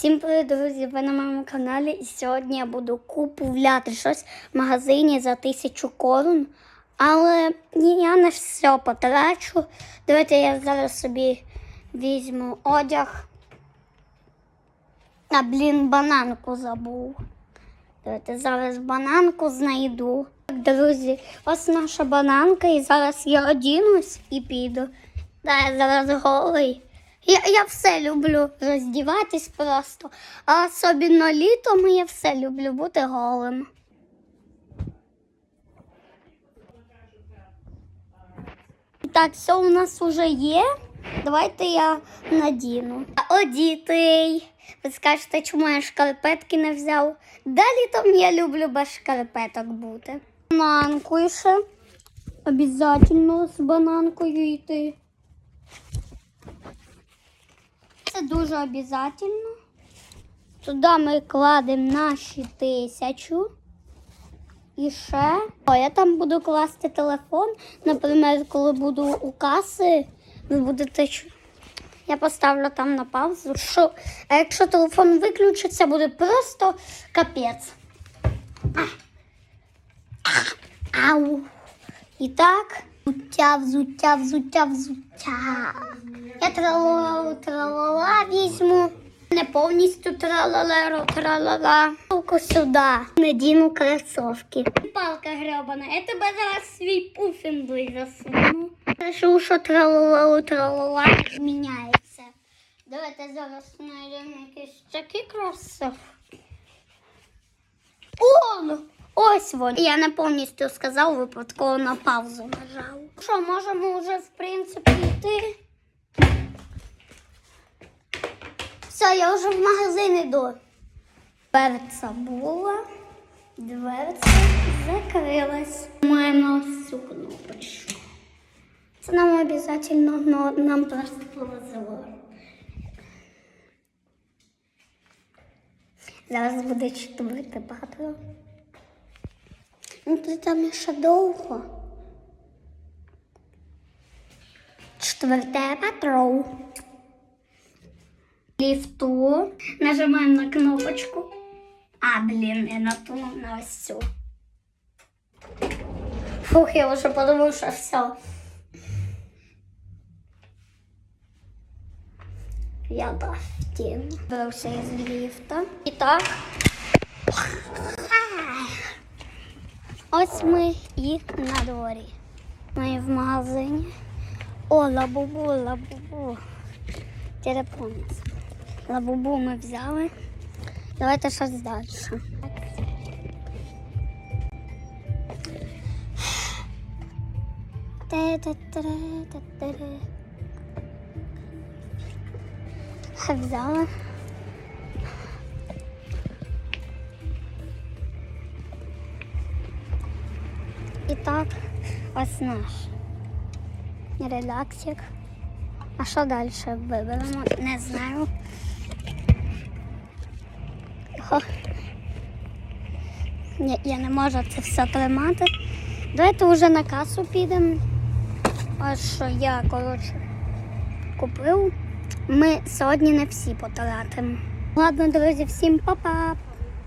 Всім привіт, друзі! Ви на моєму каналі. І сьогодні я буду купувати щось в магазині за тисячу корон. Але я не все потрачу. Давайте я зараз собі візьму одяг. А, блін, бананку забув. Давайте зараз бананку знайду. Так, друзі, ось наша бананка, і зараз я одінусь і піду. Да, я зараз голий. Я, я все люблю роздіватись просто, а особливо літом я все люблю бути голим. Так, все у нас вже є. Давайте я надіну. Одітий. Ви скажете, чому я шкарпетки не взяв? Да, літом я люблю без шкарпеток бути. Бананку ще. Обязательно з бананкою йти. Це дуже обов'язково. Туди ми кладемо наші тисячу. І ще. О, я там буду класти телефон. Наприклад, коли буду у каси, ви будете. Я поставлю там на паузу. Що? А якщо телефон виключиться, буде просто капець. Ау. І так, взуття, взуття, взуття, взуття. Я тралала, тралала візьму. Не повністю тралалеро, тралала. Руку сюди. Надіну кросовки. Палка гребана, я тебе зараз свій пуфін засуну. Кажу, що тралала, тралала міняється. Давайте зараз знайдемо якісь такі кросовки. О, вони. Я не повністю сказав, випадково на паузу нажав. Що, можемо вже, в принципі, йти? Все, я вже в магазин йду. Дверця була, дверця закрилась. Маємо цю кнопочку. Це нам обов'язково, но нам просто повезло. Зараз буде четверте патрон. Ну, то там ще довго. Четверте патрон. Ліфту. Нажимаємо на кнопочку. А, блін, не на ту, на ось цю. Фух, я вже подумав, що все. Я да, втім. Брався із ліфта. І так. Ось ми і на дворі. Ми в магазині. О, лабубу, лабубу. Терепонець. Лабубу ми взяли. Давайте щось далі. Взяла. І так, ось наш релаксик. А що далі виберемо? Не знаю. О. Ні, я не можу це все тримати. Давайте вже на касу підемо. Ось що я, коротше, купив. Ми сьогодні не всі потратимо. Ладно, друзі, всім па-па!